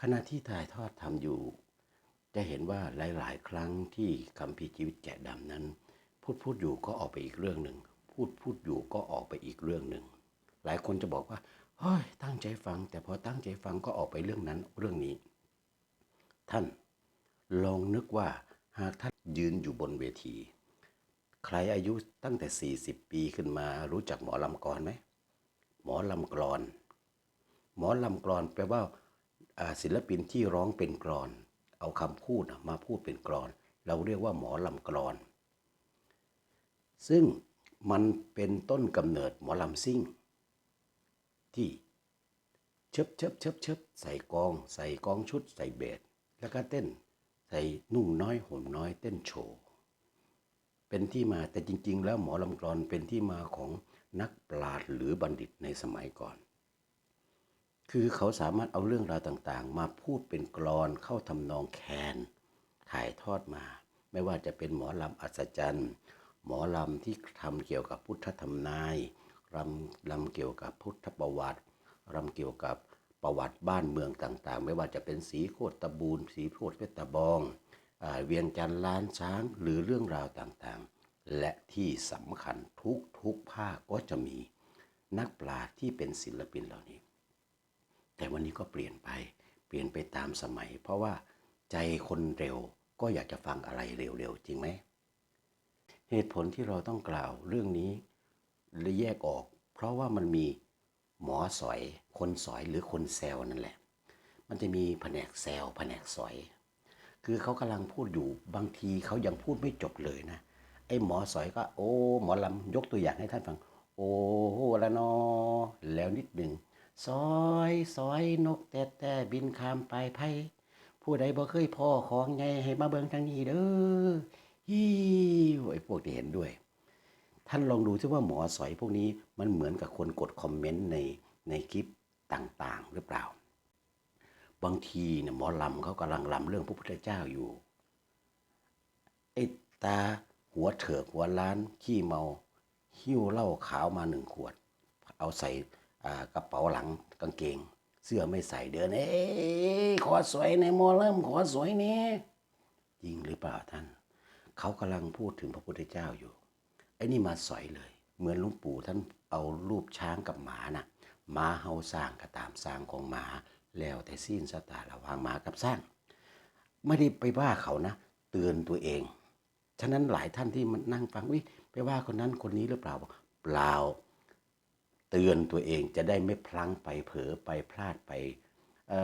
ขณะที่ถ่ายทอดทำอยู่ จะเห็นว่าหลาย ๆ ครั้งที่คำพีชีวิตแกะดำนั้น พูดพูดอยู่ก็ออกไปอีกเรื่องหนึ่งพูดพูดอยู่ก็ออกไปอีกเรื่องหนึ่งหลายคนจะบอกว่าเฮ้ยตั้งใจฟัง แต่พอตั้งใจฟังก็ออกไปเรื่องนั้นเรื่องนี้ ท่านลองนึกว่าหากท่านยืนอยู่บนเวที ใครอายุตั้งแต่ 40 ปีขึ้นมารู้จักหมอลำกรไหมหมอลำกรอน หมอลำกรอนแปลว่า ศิลปินที่ร้องเป็นกรอน เอาคำพูดมาพูดเป็นกรอน เราเรียกว่าหมอลำกรอน ซึ่งมันเป็นต้นกำเนิดหมอลำซิ่ง ที่เชิบเชิบเชิบเชิบใส่กอง ใส่กองชุด ใส่เบสแล้วก็เต้น ใส่นุ่งน้อยห่มน้อยเต้นโชว์เป็นที่มาแต่จริง ๆ แล้วหมอลำกรอนเป็นที่มาของนักปราชญ์หรือบัณฑิตในสมัยก่อน คือเขาสามารถเอาเรื่องราวต่างๆ มาพูดเป็นกรอนเข้าทำนองแคนถ่ายทอดมา ไม่ว่าจะเป็นหมอลำอัศจรรย์หมอลำที่ทำเกี่ยวกับพุทธธรรมนายรำลำเกี่ยวกับพุทธประวัติรำเกี่ยวกับประวัติบ้านเมืองต่างๆ ไม่ว่าจะเป็นสีโคตรตะบูนสีโคตรเพชรตะบองอเวียงจันทร์ล้านช้างหรือเรื่องราวต่างๆ และที่สำคัญทุกทุกๆภาคก็จะมีนักปราชญ์ที่เป็นศิลปินเหล่านี้ แต่วันนี้ก็เปลี่ยนไป เปลี่ยนไปตามสมัย เพราะว่าใจคนเร็วก็อยากจะฟังอะไรเร็วๆจริงไหม เหตุผลที่เราต้องกล่าวเรื่องนี้และแยกออก เพราะว่ามันมีหมอสอย คนสอยหรือคนแซวนั่นแหละ มันจะมีแผนกแซวแผนกสอย คือเขากำลังพูดอยู่บางทีเขายังพูดไม่จบเลยนะ ไอ้หมอสอยก็ โอ้ หมอลำยกตัวอย่างให้ท่านฟัง โอ้โหละนอแล้วนิดหนึ่ง ซอยซอยนกแต่แต่บินข้ามไปไพ่ผู้ใดบ่เคยพ่อของไงให้มาเบิ่งทางนี้เด้อฮิวไอ้พวกที่เห็นด้วย ท่านลองดูซิว่าหมอสอยพวกนี้มันเหมือนกับคนกดคอมเมนต์ในในคลิปต่างๆ หรือเปล่า บางทีเนี่ยหมอลำเขากำลังลำเรื่องพระพุทธเจ้าอยู่ไอ้ตาหัวเถิกหัวล้านขี้เมา หิ้วเหล้าขาวมาหนึ่งขวด เอาใส่ กระเป๋าหลังกางเกง เสื้อไม่ใส่เดินเอ้ขอสวยในมอลำขอสวยนี่จริงหรือเปล่าท่าน เขากำลังพูดถึงพระพุทธเจ้าอยู่ไอ้นี่มาสอยเลย เหมือนลุงปู่ท่านเอารูปช้างกับหมาน่ะหมาเฮาสร้างก็ตามสร้างของหมาแล้วแต่สิ้นสตาระวางหมากับสร้าง ไม่ได้ไปว่าเขานะ เตือนตัวเอง ฉะนั้นหลายท่านที่มันนั่งฟังวิไปว่าคนนั้นคนนี้หรือเปล่าเปล่า เตือนตัวเองจะได้ไม่พลั้งไปเผลอไปพลาดไปเอ่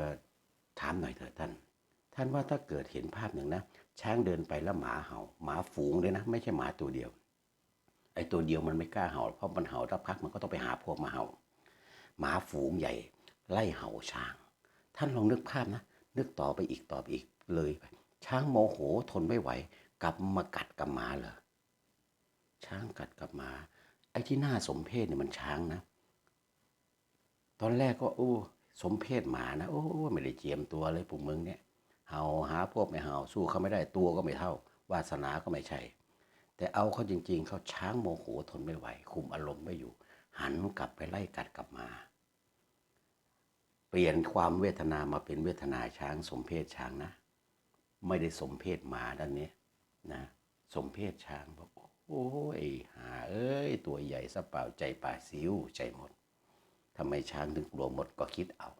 อถามหน่อยเถอะท่าน ท่านว่าถ้าเกิดเห็นภาพหนึ่งนะช้างเดินไปแล้วหมาเห่า หมาฝูงเลยนะ ไม่ใช่หมาตัวเดียว ไอ้ตัวเดียวมันไม่กล้าเห่าเพราะมันเห่าสักพักมันก็ต้องไปหาพวกมาเห่า หมาฝูงใหญ่ ไล่เห่าช้าง ท่านลองนึกภาพนะ นึกต่อไปอีกต่อไปอีกเลยไปช้างโมโหทนไม่ไหว กลับมากัดกับหมาเหรอช้างกัดกับหมา ไอ้ที่น่าสมเพชเนี่ยมันช้างนะ ตอนแรกก็โอ้สมเพศหมานะ โอ้ไม่ได้เจียมตัวเลยพวกมึงเนี่ยเห่าหาพวกไม่เห่าสู้เขาไม่ได้ตัวก็ไม่เท่า วาสนาก็ไม่ใช่ แต่เอาเขาจริง ๆเขาช้างโมโหทนไม่ไหว คุมอารมณ์ไม่อยู่ หันกลับไปไล่กัดกลับมา เปลี่ยนความเวทนามาเป็นเวทนาช้างสมเพศช้างนะ ไม่ได้สมเพศหมาด้านนี้นะ สมเพศช้างบอกโอ้ยหาเอ้ย ตัวใหญ่ซะเปล่าใจป่าซิวใจหมดทำไมช้างถึงกลัวหมดก็คิดเอา